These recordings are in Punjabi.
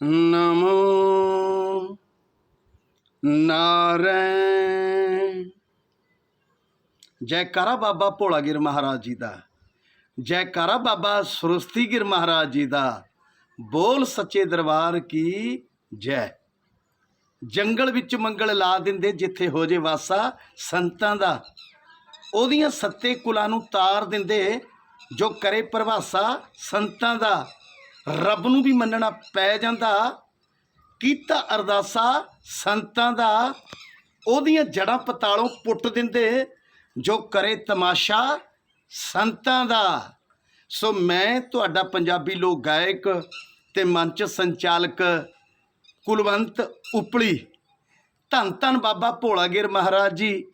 ਨਮੋ ਨਾਰਾਇਣ ਜੈਕਾਰਾ ਬਾਬਾ ਭੋਲਾਗਿਰ ਮਹਾਰਾਜ ਜੀ ਦਾ ਜੈਕਾਰਾ ਬਾਬਾ ਸਰਸਤੀਗਿਰ ਮਹਾਰਾਜ ਜੀ ਦਾ ਬੋਲ ਸੱਚੇ ਦਰਬਾਰ ਕੀ ਜੈ ਜੰਗਲ ਵਿੱਚ ਮੰਗਲ ਲਾ ਦਿੰਦੇ ਜਿੱਥੇ ਹੋ ਜੇ ਵਾਸਾ ਸੰਤਾਂ ਦਾ ਉਹਦੀਆਂ ਸੱਤੇ ਕੁਲਾਂ ਨੂੰ ਤਾਰ ਦਿੰਦੇ ਜੋ ਕਰੇ ਪ੍ਰਭਾਸਾ ਸੰਤਾਂ ਦਾ ਰੱਬ ਨੂੰ ਵੀ ਮੰਨਣਾ ਪੈ ਜਾਂਦਾ। ਕੀਤਾ ਅਰਦਾਸਾ ਸੰਤਾਂ ਦਾ, ਉਹਦੀਆਂ ਜੜਾਂ ਪਤਾਲੋਂ ਪੁੱਟ ਦਿੰਦੇ, ਜੋ ਕਰੇ ਤਮਾਸ਼ਾ ਸੰਤਾਂ ਦਾ। ਸੋ ਮੈਂ ਤੁਹਾਡਾ ਪੰਜਾਬੀ ਲੋਕ ਗਾਇਕ ਤੇ ਮੰਚ ਸੰਚਾਲਕ ਕੁਲਵੰਤ ਉਪਲੀ। ਧੰਨ ਧੰਨ ਬਾਬਾ ਭੋਲਾਗਿਰ ਮਹਾਰਾਜ ਜੀ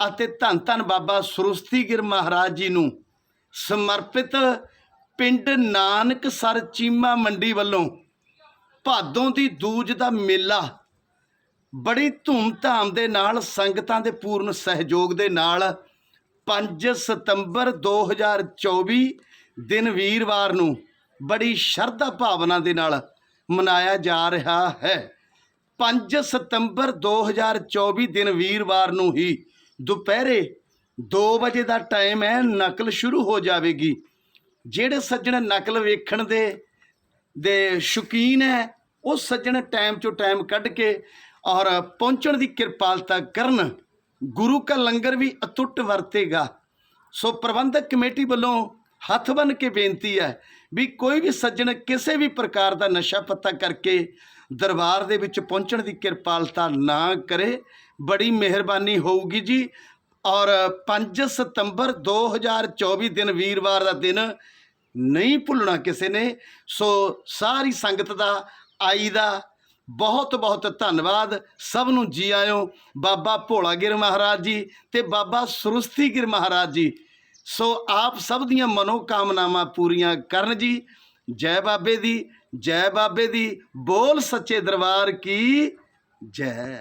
ਅਤੇ ਧੰਨ ਧੰਨ ਬਾਬਾ ਸਰੁਸਤੀ ਗਿਰ ਮਹਾਰਾਜ ਜੀ ਨੂੰ ਸਮਰਪਿਤ ਪਿੰਡ ਨਾਨਕ ਸਰ ਚੀਮਾ ਮੰਡੀ ਵੱਲੋਂ ਭਾਦੋਂ ਦੀ ਦੂਜ ਦਾ ਮੇਲਾ ਬੜੀ ਧੂਮ-ਧਾਮ ਦੇ ਨਾਲ, ਸੰਗਤਾਂ ਦੇ ਪੂਰਨ ਸਹਿਯੋਗ ਦੇ ਨਾਲ 5 ਸਤੰਬਰ 2024 ਦਿਨ ਵੀਰਵਾਰ ਨੂੰ ਬੜੀ ਸ਼ਰਧਾ ਭਾਵਨਾ ਦੇ ਨਾਲ ਮਨਾਇਆ ਜਾ ਰਿਹਾ ਹੈ। 5 ਸਤੰਬਰ 2024 ਦਿਨ ਵੀਰਵਾਰ ਨੂੰ ਹੀ ਦੁਪਹਿਰੇ 2 ਵਜੇ ਦਾ ਟਾਈਮ ਹੈ, ਨਕਲ ਸ਼ੁਰੂ ਹੋ ਜਾਵੇਗੀ। ਜਿਹੜੇ ਸੱਜਣ ਨਕਲ ਵੇਖਣ ਦੇ ਦੇ ਸ਼ੌਕੀਨ ਹੈ, ਉਹ ਸੱਜਣ ਟਾਈਮ ਚੋਂ ਟਾਈਮ ਕੱਢ ਕੇ ਔਰ ਪਹੁੰਚਣ ਦੀ ਕਿਰਪਾਲਤਾ ਕਰਨ ਗੁਰੂ ਕਾ ਲੰਗਰ ਵੀ ਅਤੁੱਟ ਵਰਤੇਗਾ। ਸੋ ਪ੍ਰਬੰਧਕ ਕਮੇਟੀ ਵੱਲੋਂ ਹੱਥ ਬੰਨ ਕੇ ਬੇਨਤੀ ਹੈ ਵੀ ਕੋਈ ਵੀ ਸੱਜਣ ਕਿਸੇ ਵੀ ਪ੍ਰਕਾਰ ਦਾ ਨਸ਼ਾ ਪੱਤਾ ਕਰਕੇ ਦਰਬਾਰ ਦੇ ਵਿੱਚ ਪਹੁੰਚਣ ਦੀ ਕਿਰਪਾਲਤਾ ਨਾ ਕਰੇ, ਬੜੀ ਮਿਹਰਬਾਨੀ ਹੋਊਗੀ ਜੀ। ਔਰ 5 ਸਤੰਬਰ 2024 ਦਿਨ ਵੀਰਵਾਰ ਦਾ ਦਿਨ ਨਹੀਂ ਭੁੱਲਣਾ ਕਿਸੇ ਨੇ। ਸੋ ਸਾਰੀ ਸੰਗਤ ਦਾ, ਆਈ ਦਾ ਬਹੁਤ ਬਹੁਤ ਧੰਨਵਾਦ। ਸਭ ਨੂੰ ਜੀ ਆਇਓ। ਬਾਬਾ ਭੋਲਾ ਗਿਰ ਮਹਾਰਾਜ ਜੀ ਤੇ ਬਾਬਾ ਸਰੁਸਤੀ ਗਿਰ ਮਹਾਰਾਜ ਜੀ। ਸੋ ਆਪ ਸਭ ਦੀਆਂ ਮਨੋ ਕਾਮਨਾਵਾਂ ਪੂਰੀਆਂ ਕਰਨ ਜੀ। ਜੈ ਬਾਬੇ ਦੀ, ਜੈ ਬਾਬੇ ਦੀ। ਬੋਲ ਸੱਚੇ ਦਰਬਾਰ ਕੀ? ਜੈ।